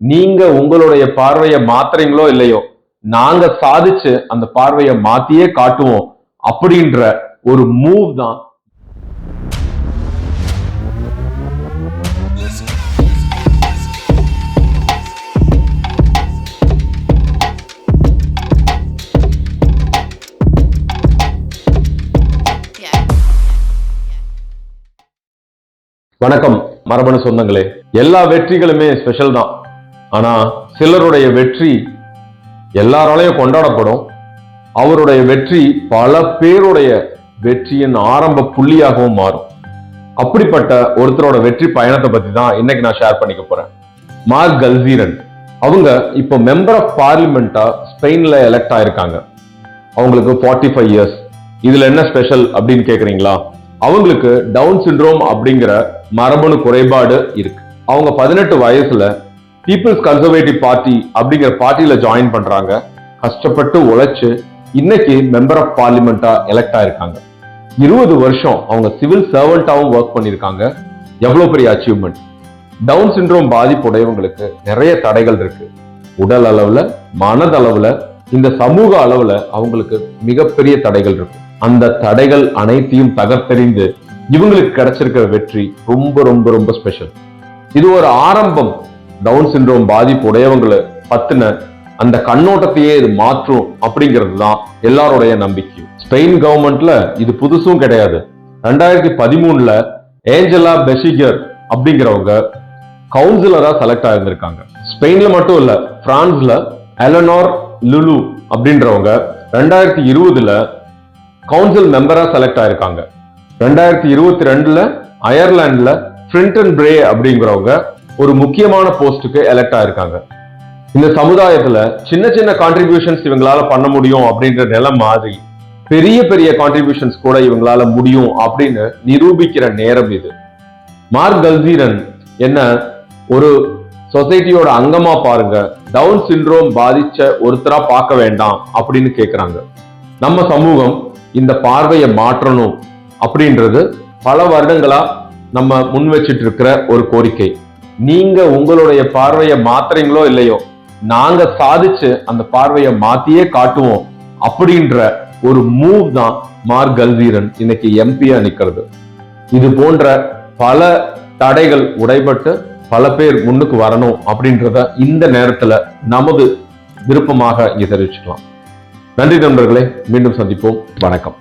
நீங்க உங்களுடைய பார்வையை மாத்துறீங்களோ இல்லையோ நாங்க சாதிச்சு அந்த பார்வையை மாத்தியே காட்டுவோம் அப்படின்ற ஒரு மூவ் தான். வணக்கம் மரபணு சொந்தங்களே எல்லா வெற்றிகளுமே ஸ்பெஷல் தான். ஆனா சிலருடைய வெற்றி எல்லாராலையும் கொண்டாடப்படும். அவருடைய வெற்றி பல பேருடைய வெற்றியின் ஆரம்ப புள்ளியாகவும் மாறும். அப்படிப்பட்ட ஒருத்தரோட வெற்றி பயணத்தை பத்தி தான் இன்னைக்கு நான் ஷேர் பண்ணிக்க போறேன். மார்க் கல்சீரன் அவங்க இப்போ மெம்பர் ஆஃப் பார்லிமெண்டா ஸ்பெயின்ல எலெக்ட் ஆயிருக்காங்க. அவங்களுக்கு ஃபார்ட்டி ஃபைவ் இயர்ஸ் இதுல என்ன ஸ்பெஷல் அப்படின்னு கேக்குறீங்களா? அவங்களுக்கு டவுன் சிண்ட்ரோம் அப்படிங்கிற மரபணு குறைபாடு இருக்கு. அவங்க பதினெட்டு வயசுல பீப்புள்ஸ் கன்சர்வேட்டிவ் பார்ட்டி அப்படிங்கிற பார்ட்டியில ஜாயின் பண்றாங்க. கஷ்டப்பட்டு உழைச்சு இன்னைக்கு மெம்பர் ஆஃப் பார்லிமெண்டா எலெக்ட் ஆயிருக்காங்க. இருபது வருஷம் அவங்க சிவில் சர்வெண்டாவும் ஒர்க் பண்ணியிருக்காங்க. எவ்வளவு பெரிய அச்சீவ்மெண்ட் டவுன் சிண்ட்ரோம் பாதிப்புடையவங்களுக்கு நிறைய தடைகள் இருக்கு. உடல் அளவுல மனதளவுல இந்த சமூக அளவுல அவங்களுக்கு மிகப்பெரிய தடைகள் இருக்கு. அந்த தடைகள் அனைத்தையும் தகர்த்தெறிந்து இவங்களுக்கு கிடைச்சிருக்கிற வெற்றி ரொம்ப ரொம்ப ரொம்ப ஸ்பெஷல் இது ஒரு ஆரம்பம். டவுன் சிண்ட்ரோம் பாதிப்பு உடையவங்களை பத்தின அந்த கண்ணோட்டத்தையே இது மாற்றும் அப்படிங்கிறது தான் எல்லாருடைய நம்பிக்கையும். ஸ்பெயின் கவர்மெண்ட்ல இது புதுசும் கிடையாது. ரெண்டாயிரத்தி பதிமூணுல ஏஞ்சலா பெஷிகர் அப்படிங்கிறவங்க கவுன்சிலரா செலக்ட் ஆயிருந்திருக்காங்க. ஸ்பெயின்ல மட்டும் இல்ல பிரான்ஸ்ல எலனோர் லுலு அப்படின்றவங்க ரெண்டாயிரத்தி இருபதுல கவுன்சில் மெம்பரா செலக்ட் ஆயிருக்காங்க. ரெண்டாயிரத்தி இருபத்தி ரெண்டுல அயர்லாந்துல ஃப்ரிண்டன் பிரே அப்படிங்கிறவங்க ஒரு முக்கியமான போஸ்டுக்கு எலெக்ட் ஆயிருக்காங்க. இந்த சமுதாயத்துல சின்ன சின்ன கான்ட்ரிபியூஷன்ஸ் இவங்களால பண்ண முடியும் அப்படின்ற நிலை மாதிரி பெரிய பெரிய கான்ட்ரிபியூஷன்ஸ் கூட இவங்களால முடியும் அப்படின்னு நிரூபிக்கிற நேரம் இது. மார்க் கல்சீரன் என்ன ஒரு சொசைட்டியோட அங்கமா பாருங்க டவுன் சின்ரோம் பாதிச்ச ஒருத்தரா பார்க்க வேண்டாம் அப்படின்னு கேக்குறாங்க. நம்ம சமூகம் இந்த பார்வையை மாற்றணும் அப்படின்றது பல வருடங்களா நம்ம முன் வச்சிட்டு இருக்கிற ஒரு கோரிக்கை. நீங்க உங்களுடைய பார்வையை மாத்துறீங்களோ இல்லையோ நாங்க சாதிச்சு அந்த பார்வையை மாத்தியே காட்டுவோம் அப்படின்ற ஒரு மூவ் தான் மார் கல்வீரன் இன்னைக்கு எம்பியா நிக்கிறது. இது போன்ற பல தடைகள் உடைபட்டு பல பேர் முன்னுக்கு வரணும் அப்படின்றத இந்த நேரத்துல நமது விருப்பமாக இங்க தெரிவிச்சுக்கலாம் நன்றி நண்பர்களே மீண்டும் சந்திப்போம். வணக்கம்.